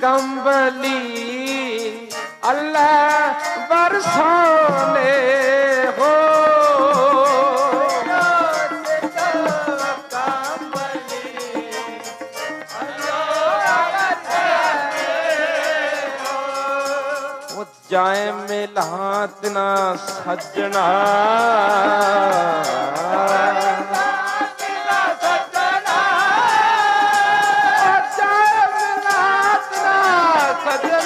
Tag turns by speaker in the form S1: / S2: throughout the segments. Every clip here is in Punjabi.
S1: चम्बली अलह बरस में हात सजना।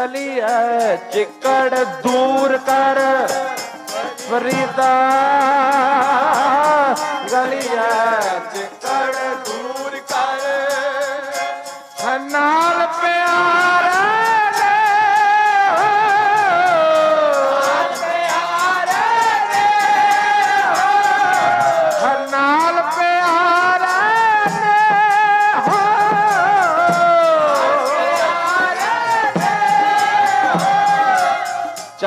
S1: ਟੁੱਟੋ ਨਹੀਂ ਚਿੱਕੜ ਦੂਰ ਕਰ। ਫਰੀਦਾ ਗਲੀਏ ਚਿੱਕੜ ਦੂਰ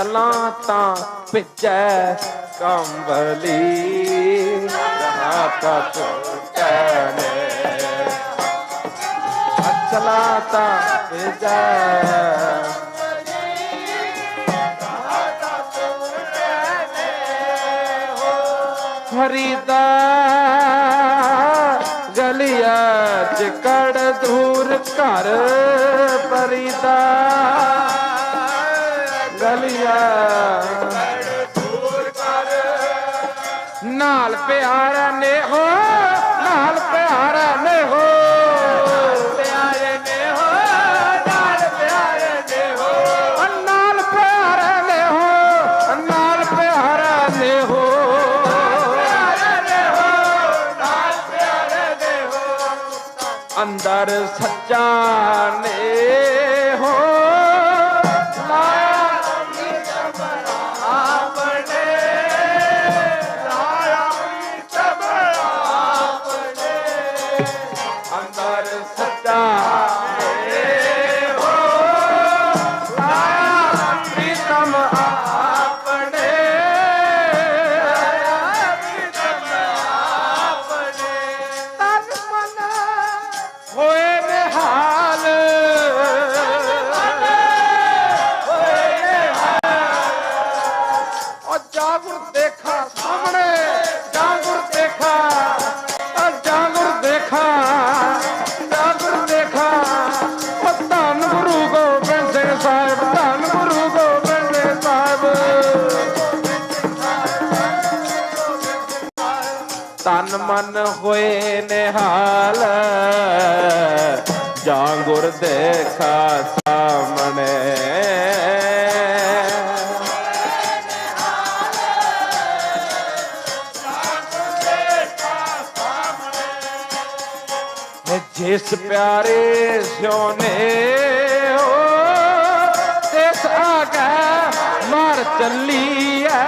S1: ਚਲਾਂ ਤਾਂ ਭਿੱਜੈ ਕੰਬਲੀ ਰਹਾ ਤਾ ਟੁੱਟੈ ਨੇ। ਚਲਾ ਤਾਂ ਭਿੱਜੈ ਫਰੀਦਾ ਗਲੀਆ ਚਿਕੜ ਦੂਰ ਘਰ ਫਰੀਦਾ ਪਿਆਰ ਨੇ ਹੋ, ਨਾਲ ਪਿਆਰਾ ਨੇ ਹੋ। ਪਿਆਰੇ ਨੇ ਹੋ ਨਾਲ ਪਿਆਰ ਨੇ ਹੋ, ਨਾਲ ਪਿਆਰਾ ਨੇ ਹੋ ਨਾਲ ਪਿਆਰਾ ਨੇ ਹੋ। ਅੰਦਰ ਸੱਚਾ ਨੇ ਮਨ ਹੋਏ ਨਿਹਾਲ, ਜਾਂ ਜਾਗੁਰ ਦੇਖਾ ਸਾਹਮਣੇ। ਜਿਸ ਪਿਆਰੇ ਸਿਉਨੇ ਹੋ, ਤਿਸ ਆਗਾ ਮਰ ਚੱਲੀ ਐ,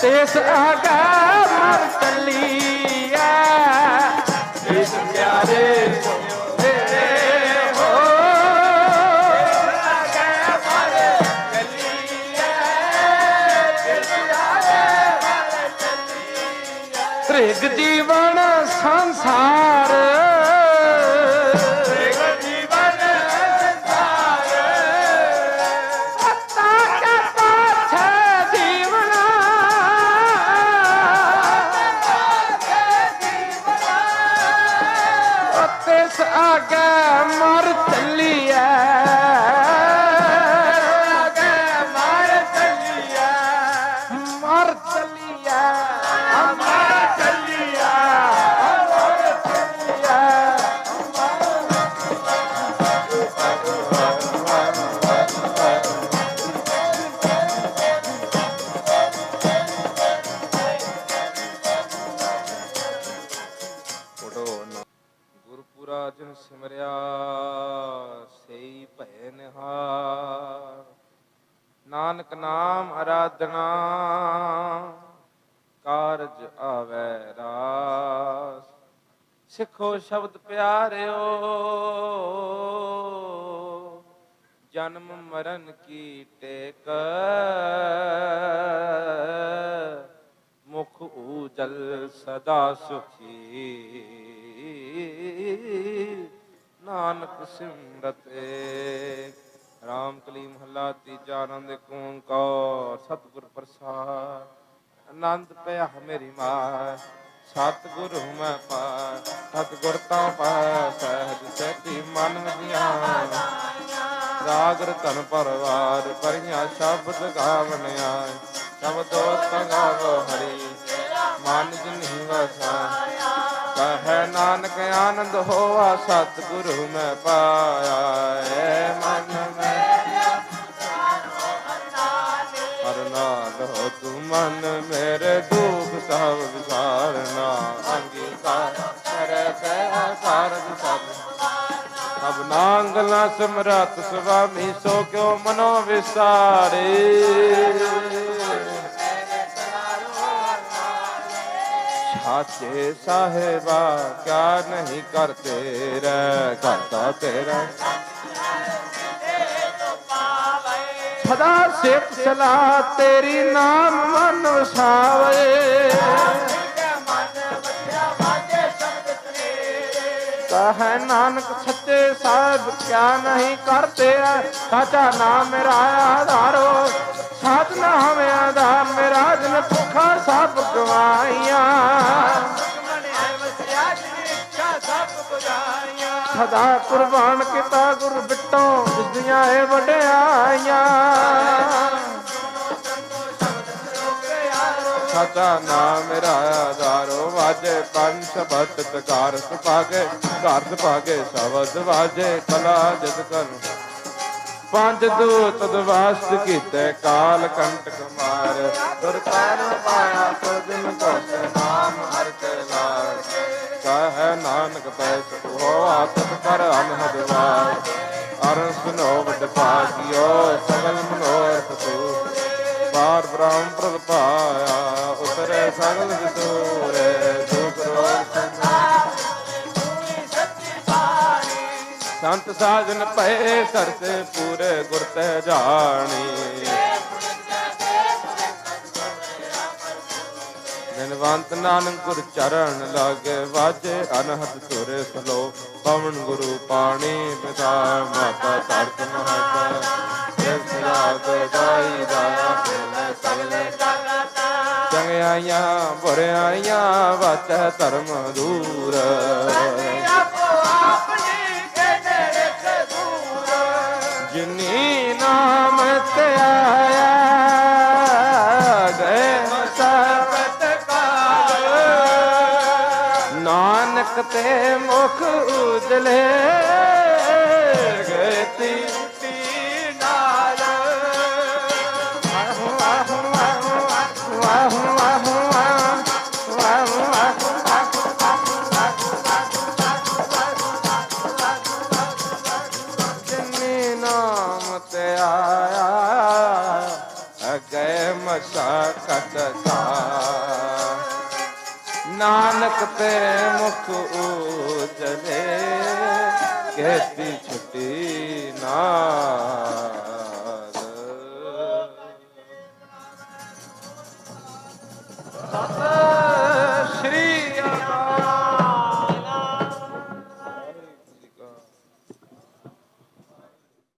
S1: ਤਿਸ ਆਗਾ ਮਰ ਚੱਲੀ ਜੀਵਨ ਸੰਸਾਰ ਫੋਟੋ ਸਿਮਰਿਆ, ਸਈ ਭੈ ਨਿਹਾਰ। ਨਾਨਕ ਨਾਮ ਅਰਾਧਨਾ, ਕਾਰਜ ਆਵੈ ਰਾਸ। ਸਿੱਖੋ ਸ਼ਬਦ ਪਿਆਰਿਓ, ਜਨਮ ਮਰਨ ਕੀ ਟੇਕ। ਮੁਖ ਉਜਲ ਸਦਾ ਸੁਖੀ। ਨਾਨਕ ਸਿਮਰਤ। ਏਕ ਰਾਮ ਕਲੀ ਮਹੱਲਾ ਤੀਜਾ ਆਨੰਦ ਓੰਕਾਰ ਸਤਿਗੁਰ ਪ੍ਰਸਾਦ। ਆਨੰਦ ਪਿਆ ਮੇਰੀ ਮਾਂ ਸਤਿਗੁਰ ਮੈਂ ਪਾਇ ਸਤਿਗੁਰ ਤਾਂ ਪਾਇ ਸਹਿਜ ਸੇਤੀ ਮਨ ਮੀਆਂ ਰਾਗ ਰਤਨ ਪਰਵਾਰ ਪਰਿਆ ਸ਼ਬਦ ਗਾਵਨ ਆਏ ਸ਼ਬਦੋ ਸੰਗਾਵੋ ਹਰੀ, ਮਨ ਜਿਨਿ ਵਸਾ। ਕਹੈ ਨਾਨਕ ਆਨੰਦ ਹੋਆ, ਸਤਿਗੁਰੂ ਮੈਂ ਪਾਇਆ ਏ ਮਨ ਮੈਂ। ਹਰ ਹੋ ਤੂੰ ਮਨ ਮੇਰੇ ਦੁਖ ਸਭ ਵਿਸਾਰਨਾ। ਅੰਗੀਕਾਰ ਕਰੇ ਤੇ ਸਾਰਜ ਸਭ। ਸਭ ਨਾਂਗਲਾ ਸਮਰਤ ਸੁਆਮੀ, ਸੋ ਕਿਉ ਮਨੋ ਵਿਸਾਰੇ? ਸਾਚੇ ਸਾਹਿਬਾ, ਕਿਆ ਨਹੀਂ ਕਰਤੇ ਰਹਿ ਕਰਤਾ ਤੇਰਾ। ਸਦਾ ਸਿਫਤ ਸਲਾ ਤੇਰੀ ਨਾਮ ਮਨ ਵਸਾਵੇ। ਕਹੈ, ਨਾਨਕ, ਸੱਚੇ ਸਾਹਿਬ, ਕਿਆ ਨਹੀਂ ਕਰਤੇ ਐ ਸਾਚਾ ਨਾਮ ਮੇਰਾ ਆਧਾਰੋ। ਸਾਧ ਨਾਮ ਆਧਾਰ ਮੇਰਾ ਜਨ ਸਭ ਗਵਾਈਆਂ। ਸਦਾ ਕੁਰਬਾਨ ਕੀਤਾ ਗੁਰ ਬਿਟੋ, ਜਿਸਦੀਆਂ ਇਹ ਵਡਿਆਈਆਂ। ਸਾਚਾ ਨਾਮ ਮੇਰਾ ਆਧਾਰੋ ਵਾਜੇ, ਪੰਜ ਸ਼ਬਦ ਤਕਾਰ ਸੁਭਾਗੇ, ਘਰ ਸੁਭਾਗੇ, ਸ਼ਬਦ ਵਾਜੇ, ਕਲਾ ਜਦ ਕਰ ਪੰਜ ਦੂਤ ਦਵਾਸਤ ਕੀਤੇ, ਕਾਲ ਕੰਟਕ ਮਾਰ। ਦੁਰਤਾਰ ਪਾਇਆ ਸਜਨ ਕੋਸ ਨਾਮ ਹਰ ਕੇ ਲਾਰ। ਕਹੈ ਨਾਨਕ ਪੈ ਹੋ ਆਤਮ ਕਰ ਅਨਹਦ ਵਾਰ। ਅਰਨ ਸੁਨੋ ਵਡ ਭਾਗਿਓ, ਸਗਲ ਮਨੋਰਥ ਤੂ ਪਾਰ ਬ੍ਰਹਮ ਪ੍ਰਦ ਪਾਇਆ, ਉਤਰੇ ਸਗਲ ਵਿਸੂਰੇ। ਸੰਤ ਸਾਜਨ ਪਏ ਸਰਸੇ ਪੂਰੇ ਗੁਰ ਤੇ ਜਾਣੀ। ਨਿਨਵੰਤ ਨਾਨਕ ਗੁਰ ਚਰਨ ਲਾਗੇ ਵਾਜੇ, ਅਨਹਦ ਸੁਰੇ ਸਲੋ, ਪਵਨ ਗੁਰੂ ਪਾਣੀ ਪਿਤਾ, ਮਾਤਾ ਧਰਤ ਮਹਤ ਜਿਸ ਰਾਗ ਦਾਈ ਦਾਇਆ ਸਗਲੇ ਸਗਲੇ ਚੰਗਿਆਈਆਂ, ਬੁਰਿਆਈਆਂ ਵਾਚੈ ਧਰਮ ਦੂਰ। ਜਿਨੀ ਨਾਨਕ ਤੇ ਮੁਖ ਉਜਲੇ ਛਟੇ ਨਾ।